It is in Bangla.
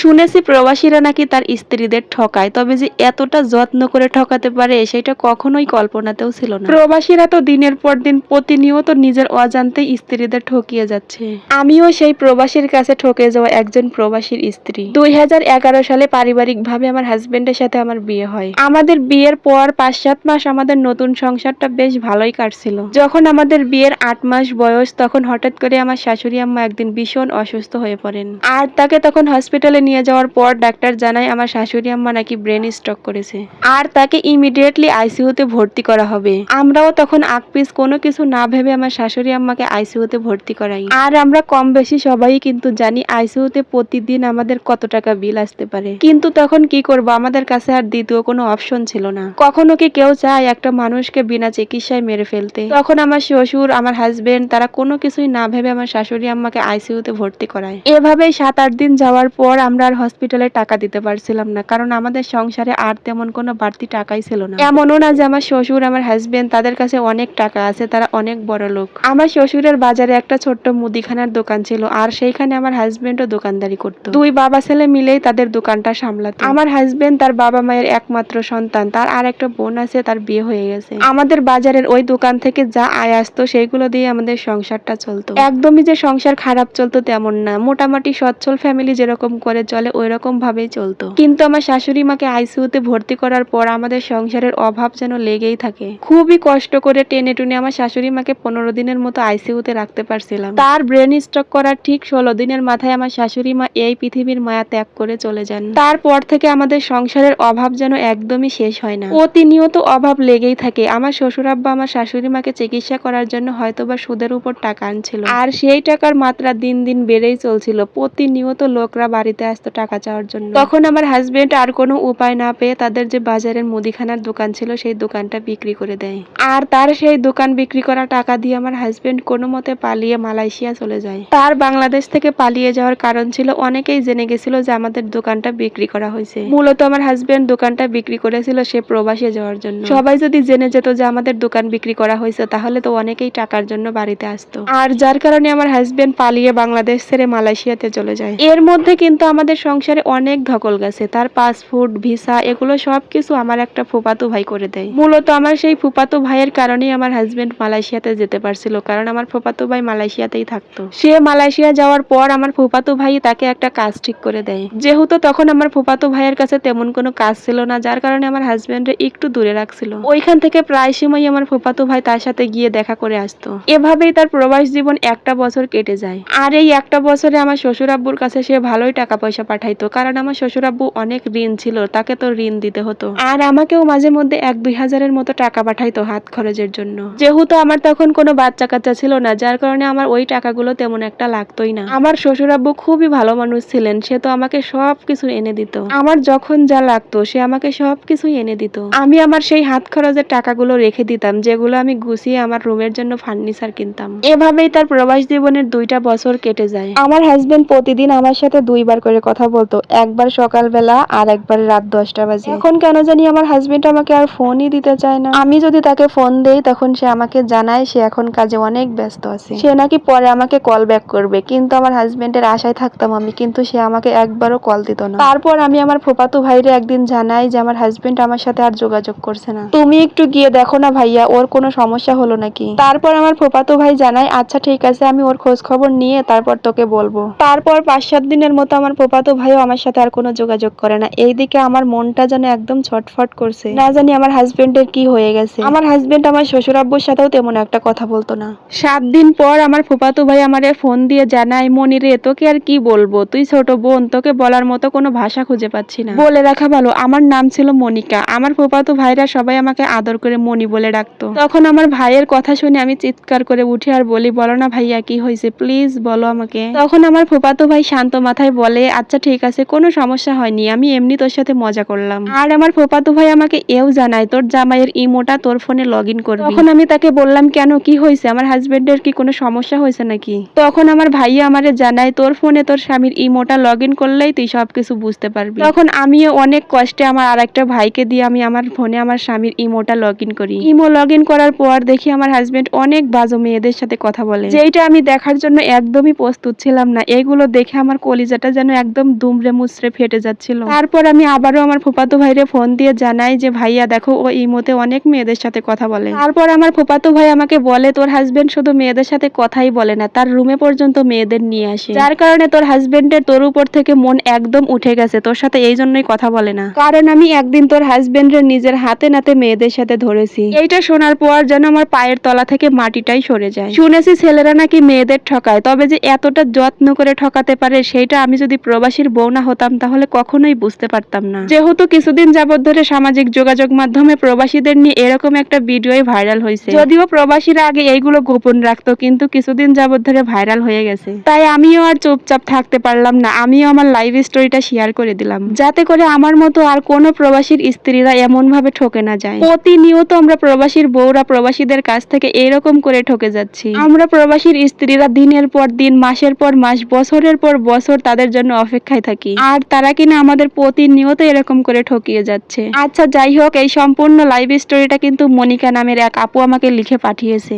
শুনেছি প্রবাসীরা নাকি তার স্ত্রীদের ঠকায় তবে যে এতটা যত্ন করে ঠকাতে পারে সেটা কখনোই কল্পনাতেও ছিল না। প্রবাসীরা তো দিনের পর দিন প্রতিনিয়ত নিজের অজান্তে স্ত্রীদের ঠকিয়ে যাচ্ছে। আমিও সেই প্রবাসীর কাছে ঠকে যাওয়া একজন প্রবাসীর স্ত্রী। দুই সালে পারিবারিক ভাবে আমার হাজবেন্ডের সাথে আমার বিয়ে হয়। আমাদের বিয়ের পর পাঁচ সাত মাস আমাদের নতুন সংসারটা বেশ ভালোই কাটছিল। যখন আমাদের বিয়ের আট মাস বয়স তখন হঠাৎ করে আমার শাশুড়ি আম্মা একদিন ভীষণ অসুস্থ হয়ে পড়েন। আর তাকে তখন হসপিটালে নিয়ে যাওয়ার পর ডাক্তার জানায় আমার শাশুড়ি আম্মা নাকি ব্রেন স্ট্রোক করেছে। আর তাকে ইমিডিয়েটলি আইসিইউতে ভর্তি করা হবে। আমরাও তখন আকপিস কোনো কিছু না ভেবে আমার শাশুড়ি আম্মাকে আইসিইউতে ভর্তি করাই। আর আমরা কম বেশি সবাই কিন্তু জানি আইসিইউতে প্রতিদিন আমাদের কত টাকা বিল আসতে পারে। কিন্তু তখন কি করব? আমাদের কাছে আর দ্বিতীয় কোনো অপশন ছিল না। কখনো কি কেউ চায় একটা মানুষকে বিনা চিকিৎসায় মেরে ফেলতে? তখন আমার শ্বশুর, আমার হাজবেন্ড তারা কোনো কিছুই না ভেবে আমার শাশুড়ি আম্মাকে আইসিইউতে ভর্তি করায়। এভাবেই সাত আট দিন যাওয়ার পর আমরা আর হসপিটালে টাকা দিতে পারছিলাম না। কারণ আমাদের সংসারে আর তেমন কোনো বাড়তি টাকাই ছিল না। এমনও না যে আমার শ্বশুর, আমার হাজবেন্ড তাদের কাছে অনেক টাকা আছে, তারা অনেক বড় লোক। আমার শ্বশুরের বাজারে একটা ছোট্ট মুদিখানার দোকান ছিল আর সেইখানে আমার হাজবেন্ডও দোকানদারি করতো। দুই বাবা ছেলে মিলেই তাদের দোকানটা সামলাতো। আমার হাজবেন্ড তার বাবা মায়ের একমাত্র সন্তান। তার আর একটা বোন আছে, তার বিয়ে হয়ে গেছে। আমাদের বাজারের ওই দোকান থেকে যা আয় আসতো, সেইগুলো দিয়ে আমাদের সংসারটা চলতো। একদমই যে সংসার খারাপ চলতো তেমন না। মোটামুটি সচ্ছল ফ্যামিলি যেরকম করে চলে ওই রকম ভাবেই চলতো। কিন্তু আমার শাশুড়ি মাকে আইসিইউতে ভর্তি করার পর আমাদের সংসারের অভাব যেন লেগেই থাকে। খুবই কষ্ট করে টেনে টুনে আমার শাশুড়ি মাকে পনেরো দিনের মতো আইসিইউতে রাখতে পারছিলাম। তার ব্রেন স্ট্রোক করার ঠিক ষোলো দিনের মাথায় আমার শাশুড়ি মা এই পৃথিবীর মায়া ত্যাগ করে চলে যান। তারপর থেকে আমাদের সংসারের অভাব যেন একদমই শেষ হয় না। প্রতিনিয়ত অভাব লেগেই থাকে। আমার শ্বশুর আব্বা আমার শাশুড়ি মাকে চিকিৎসা করার জন্য হয়তোবা সুদের উপর টাকা আনছিল। আর সেই টাকার মাত্রা দিন দিন বেড়েই চলছিল। প্রতিনিয়ত লোকরা বাড়িতে আসতো টাকা চাওয়ার জন্য। তখন আমার হাজবেন্ড আর কোনো উপায় না পেয়ে তাদের যে বাজারের মুদিখানার দোকান ছিল, সেই দোকানটা বিক্রি করে দেয়। আর তার সেই দোকান বিক্রি করা টাকা দিয়ে আমার হাজবেন্ড কোনো মতে পালিয়ে মালয়েশিয়া চলে যায়। তার বাংলাদেশ থেকে পালিয়ে যাওয়ার কারণ ছিল, অনেকেই জেনে গেছিল যে আমাদের দোকানটা বিক্রি করা হয়েছে। মূলত আমার হাজবেন্ড দোকানটা বিক্রি করেছিল সে প্রবাসে যাওয়ার জন্য। সবাই যদি জেনে যেত যে আমাদের দোকান বিক্রি করা হয়েছে, তাহলে তো অনেকেই টাকার জন্য বাড়িতে আসতো। আর যার কারণে আমার হাজবেন্ড পালিয়ে বাংলাদেশ ছেড়ে মালয়েশিয়াতে চলে যায়। এর মধ্যে কিন্তু আমাদের সংসারে অনেক ধকল গেছে। তার পাসপোর্ট, ভিসা, এগুলো সবকিছু আমার একটা ফুপাতো ভাই করে দেয়। মূলত আমার সেই ফুপাতো ভাইয়ের কারণেই আমার হাজবেন্ড মালয়েশিয়াতে যেতে পারছিল, কারণ আমার ফুপাতো ভাই মালয়েশিয়াতেই থাকতো। সে মালয়েশিয়া যাওয়ার পর আমার ফুপাতো ভাই তাকে একটা কাজ ঠিক করে দেয়। যেহেতু তখন আমার ফুপাতো ভাইয়ের কাছে তেমন কোনো কাজ ছিল না, যার কারণে আমার হাজবেন্ডে একটু দূরে রাখছিল। ওইখান থেকে প্রায় সময় আমার ফুপাতো ভাই তার সাথে গিয়ে দেখা করে আসতো। এভাবেই তার প্রবাস জীবন একটা বছর কেটে যায়। আর এই একটা বছরে আমার শ্বশুর আব্বুর কাছে সে ভালোই টাকা পয়সা পাঠাইতো। কারণ আমার শ্বশুর আব্বু অনেক ঋণ ছিল, তাকে তো ঋণ দিতে হতো। আর আমাকেও মাঝে মধ্যে এক দুই হাজারের মতো টাকা পাঠাইতো হাত খরচের জন্য। যেহেতু আমার তখন কোনো বাচ্চা কাচ্চা ছিল না, যার কারণে আমার ওই টাকাগুলো তেমন একটা লাগতোই না। আমার শ্বশুর আব্বু খুবই ভালো মানুষ ছিলেন, সে তো আমাকে সব কিছু এনে দিত। আমার যখন যা লাগতো, সে আমাকে সব কিছুই এনে দিত। আমি আমার সেই হাত খরচের টাকাগুলো রেখে দিতাম, যেগুলো আমি গুছিয়ে আমার রুমের জন্য ফার্নিচার কিনতাম। এভাবেই তার প্রবাস জীবনের দুইটা বছর কেটে যায়। আমার হাজবেন্ড প্রতিদিন আমার সাথে দুইবার করে কথা বলতো একবার সকালবেলা আর একবার রাত দশটা বাজে। এখন কেন জানি আমার হাজবেন্ড আমাকে আর ফোনই দিতে চায় না। আমি যদি তাকে ফোন দেই তখন সে আমাকে জানায় সে এখন কাজে অনেক ব্যস্ত আছে। সে নাকি পরে আমাকে কল ব্যাক করবে কিন্তু আমার হাজবেন্ডের আশায় থাকতাম আমি কিন্তু সে আমাকে একবারও কল দিত না। তারপর আমি আমার ফুপাতু ভাইরে একদিন জানাই যে আমার হাজবেন্ড আমার সাথে আর যোগাযোগ করছে না। তুমি একটু গিয়ে দেখো না ভাইয়া ওর কোনো সমস্যা হলো নাকি? তারপর আমার ফুপাতু ভাই জানায় আচ্ছা ঠিক আছে আমি ওর খোঁজ খবর নিয়ে তারপর তোকে বলব। তারপর পাঁচ সাত দিনের মতো আমার ফুপাতু ভাইও আমার সাথে আর কোনো যোগাযোগ করে না। এইদিকে আমার মনটা যেন একদম ছটফট করছে। না জানি আমার হাজবেন্ডের কি হয়ে গেছে। আমার হাজবেন্ড আমার শ্বশুর আব্বুর সাথেও তেমন একটা কথা বলতো না। সাত দিন পর আমার ফুপাতু ভাই আমারে ফোন দিয়ে জানায় মনিরে তোকে আর কি বলব? তুই ছোট বোন, তোকে বলার মতো কোনো ভাষা খুঁজে পাচ্ছি না। বলে রাখা ভালো, আমার নাম ছিল মনিকা। আমার ফুপাতু ভাইরা সবাই আমাকে আদর করে মনি বলে ডাকতো। তখন আমার ভাইয়ের কথা শুনে আমি চিৎকার করে উঠি আর বলি, বলো না ভাইয়া, কি হয়েছে? প্লিজ বলো আমাকে। তখন আমার ফুপাতো ভাই শান্ত মাথায় বলে আচ্ছা ঠিক আছে, কোনো সমস্যা হয়নি, আমি এমনি তোর সাথে মজা করলাম। আর আমার ফুপাতো ভাই আমাকে এও জানায়, তোর জামাইয়ের ইমোটা তোর ফোনে লগ ইন করবি। তখন আমি তাকে বললাম, কেন, কি হয়েছে? আমার হাজবেন্ডের কি কোনো সমস্যা হয়েছে নাকি? তখন আমার ভাইয়া আমারে জানায়, তোর ফোনে তোর স্বামীর ইমোটা লগ ইন করলেই তুই সবকিছু বুঝতে পারবি। তখন আমিও অনেক কষ্টে আমার আরেকটা ভাইকে দিয়ে আমি আমার ফোনে আমার স্বামীর ইমোটা লগ ইন করি। ইমো লগ ইন করার পর দেখি আমার হাজবেন্ড অনেক বাজো মেয়েদের সাথে কথা বলে। যেইটা আমি দেখার জন্য একদমই প্রস্তুত ছিলাম না, এগুলো দেখে আমার কলিজাটা যেন এক একদম দুমড়ে মুচড়ে ফেটে যাচ্ছিল। তারপর আমি আবারও আমার ফুপাতো ভাইরে ফোন দিয়ে জানাই যে, ভাইয়া, দেখো, ও ইমোতে অনেক মেয়েদের সাথে কথা বলে। তারপর আমার ফুপাতো ভাই আমাকে বলে, তোর হাজবেন্ড শুধু মেয়েদের সাথে কথাই বলে না, তার রুমে পর্যন্ত মেয়েদের নিয়ে আসে। যার কারণে তোর হাজবেন্ডের তোর উপর থেকে মন একদম উঠে গেছে, তোর সাথে এই জন্যই কথা বলে না। কারণ আমি একদিন তোর হাজবেন্ডের নিজের হাতে নাতে মেয়েদের সাথে ধরেছি। এইটা শোনার পর যেন আমার পায়ের তলা থেকে মাটিটাই সরে যায়। শুনেছি ছেলেরা নাকি মেয়েদের ঠকায়, তবে যে এতটা যত্ন করে ঠকাতে পারে, সেইটা আমি যদি প্রবাসীর বউ না হতাম, তাহলে কখনোই বুঝতে পারতাম না। যেহেতু কিছুদিন যাবত ধরে সামাজিক যোগাযোগ মাধ্যমে প্রবাসীদের নিয়ে এরকম একটা ভিডিওই ভাইরাল হয়েছে। যদিও প্রবাসীরা আগে এইগুলো গোপন রাখতো, কিন্তু কিছুদিন যাবত ধরে ভাইরাল হয়ে গেছে। তাই আমিও আর চুপচাপ থাকতে পারলাম না, আমিও আমার লাইভ স্টোরিটা শেয়ার করে দিলাম। যাতে করে আমার মতো আর কোনো প্রবাসীর স্ত্রীরা এমন ভাবে ঠকে না যায়। প্রতিনিয়ত আমরা প্রবাসীর বউরা প্রবাসীদের কাছ থেকে এরকম করে ঠকে যাচ্ছি। আমরা প্রবাসীর স্ত্রীরা দিনের পর দিন, মাসের পর মাস, বছরের পর বছর তাদের জন্য অপেক্ষায় থাকি। আর তারা কিনা আমাদের প্রতিনিয়ত এরকম করে ঠকিয়ে যাচ্ছে। আচ্ছা যাই হোক এই সম্পূর্ণ লাইভ স্টোরিটা কিন্তু মনিকা নামের এক আপু আমাকে লিখে পাঠিয়েছে।